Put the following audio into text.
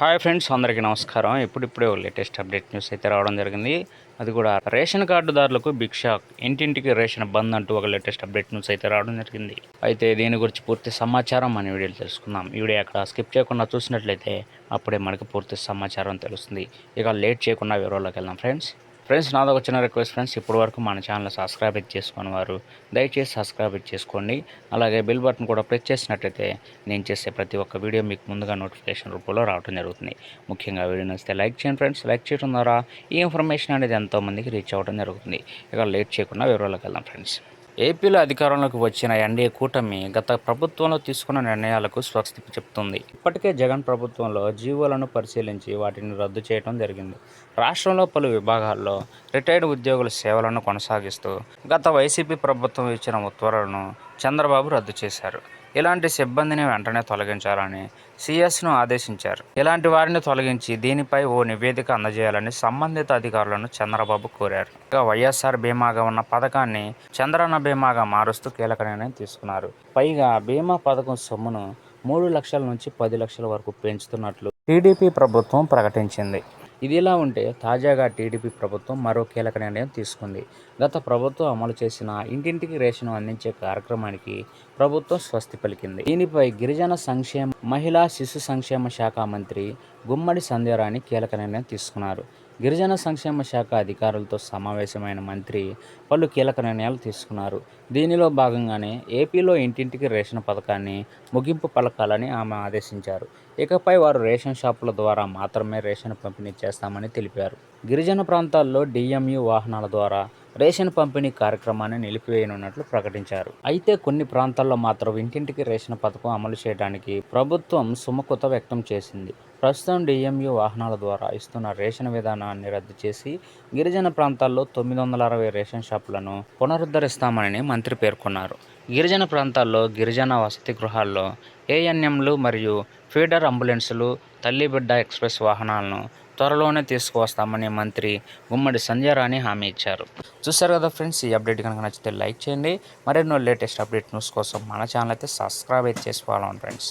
Hi friends అందరికీ నమస్కారం. ఇప్పుడిప్పుడే ఒక లేటెస్ట్ అప్డేట్ న్యూస్ అయితే రావడం జరిగింది. అది కూడా రేషన్ కార్డుదారులకు బిగ్ షాక్. ఇంటింటికి రేషన్ బంద్ అంటూ ఒక లేటెస్ట్ అప్డేట్ న్యూస్ అయితే రావడం జరిగింది. అయితే దీని గురించి పూర్తి సమాచారం మన వీడియోలో తెలుసుకుందాం. వీడియో అక్కడ స్కిప్ చేయకుండా చూసినట్లయితే అప్పుడే మనకి పూర్తి సమాచారం తెలుస్తుంది. ఇక లేట్ చేయకుండా వివరాల్లోకి వెళ్దాం ఫ్రెండ్స్. ఫ్రెండ్స్ నాదో చిన్న రిక్వెస్ట్ ఫ్రెండ్స్. ఇప్పటి వరకు మన ఛానల్ సబ్స్క్రైబ్ చేసుకుని వారు దయచేసి సబ్స్క్రైబ్ చేసుకోండి. అలాగే బిల్ బటన్ కూడా ప్రెస్ చేసినట్లయితే నేను చేసే ప్రతి ఒక్క వీడియో మీకు ముందుగా నోటిఫికేషన్ రూపంలో రావడం జరుగుతుంది. ముఖ్యంగా వీడియో నచ్చితే లైక్ చేయండి ఫ్రెండ్స్. లైక్ చేయడం ద్వారా ఈ ఇన్ఫర్మేషన్ అనేది ఎంతోమందికి రీచ్ అవ్వడం జరుగుతుంది. ఇక లేట్ చేయకుండా వివరాలకు వెళ్దాం ఫ్రెండ్స్. ఏపీలో అధికారంలోకి వచ్చిన ఎన్డీఏ కూటమి గత ప్రభుత్వంలో తీసుకున్న నిర్ణయాలకు స్వస్తి చెప్తుంది. ఇప్పటికే జగన్ ప్రభుత్వంలో జీవోలను పరిశీలించి వాటిని రద్దు చేయడం జరిగింది. రాష్ట్రంలో పలు విభాగాల్లో రిటైర్డ్ ఉద్యోగుల సేవలను కొనసాగిస్తూ గత వైసీపీ ప్రభుత్వం ఇచ్చిన ఉత్తర్వులను చంద్రబాబు రద్దు చేశారు. ఇలాంటి సిబ్బందిని వెంటనే తొలగించాలని సిఎస్ను ఆదేశించారు. ఇలాంటి వారిని తొలగించి దీనిపై ఓ నివేదిక అందజేయాలని సంబంధిత అధికారులను చంద్రబాబు కోరారు. ఇక వైఎస్ఆర్ బీమాగా ఉన్న పథకాన్ని చంద్రన్న బీమాగా మారుస్తూ కీలక నిర్ణయం తీసుకున్నారు. పైగా బీమా పథకం సొమ్మును మూడు లక్షల నుంచి పది లక్షల వరకు పెంచుతున్నట్లు టీడీపీ ప్రభుత్వం ప్రకటించింది. ఇదిలా ఉంటే తాజాగా టీడీపీ ప్రభుత్వం మరో కీలక నిర్ణయం తీసుకుంది. గత ప్రభుత్వం అమలు చేసిన ఇంటింటికి రేషన్ అందించే కార్యక్రమానికి ప్రభుత్వం స్వస్తి పలికింది. దీనిపై గిరిజన సంక్షేమ మహిళా శిశు సంక్షేమ శాఖ మంత్రి గుమ్మడి సంధ్యారాణి కీలక నిర్ణయం తీసుకున్నారు. గిరిజన సంక్షేమ శాఖ అధికారులతో సమావేశమైన మంత్రి పలు కీలక నిర్ణయాలు తీసుకున్నారు. దీనిలో భాగంగానే ఏపీలో ఇంటింటికి రేషన్ పథకాన్ని ముగింపు పలకాలని ఆమె ఆదేశించారు. ఇకపై వారు రేషన్ షాపుల ద్వారా మాత్రమే రేషన్ పంపిణీ చేస్తామని తెలిపారు. గిరిజన ప్రాంతాల్లో డిఎంయు వాహనాల ద్వారా రేషన్ పంపిణీ కార్యక్రమాన్ని నిలిపివేయనున్నట్లు ప్రకటించారు. అయితే కొన్ని ప్రాంతాల్లో మాత్రం ఇంటింటికి రేషన్ పథకం అమలు చేయడానికి ప్రభుత్వం సుముఖత వ్యక్తం చేసింది. ప్రస్తుతం డిఎంయు వాహనాల ద్వారా ఇస్తున్న రేషన్ విధానాన్ని రద్దు చేసి గిరిజన ప్రాంతాల్లో తొమ్మిది వందల అరవై రేషన్ షాపులను పునరుద్ధరిస్తామని మంత్రి పేర్కొన్నారు. గిరిజన ప్రాంతాల్లో గిరిజన వసతి గృహాల్లో ఏఎన్ఎంలు మరియు ఫీడర్ అంబులెన్సులు తల్లిబిడ్డ ఎక్స్ప్రెస్ వాహనాలను త్వరలోనే తీసుకువస్తామని మంత్రి గుమ్మడి సంధ్యారాణి హామీ ఇచ్చారు. చూసారు కదా ఫ్రెండ్స్ ఈ అప్డేట్ కనుక నచ్చితే లైక్ చేయండి. మరెన్నో లేటెస్ట్ అప్డేట్ న్యూస్ కోసం మన ఛానల్ అయితే సబ్స్క్రైబ్ అయితే చేసుకోవాలని ఫ్రెండ్స్.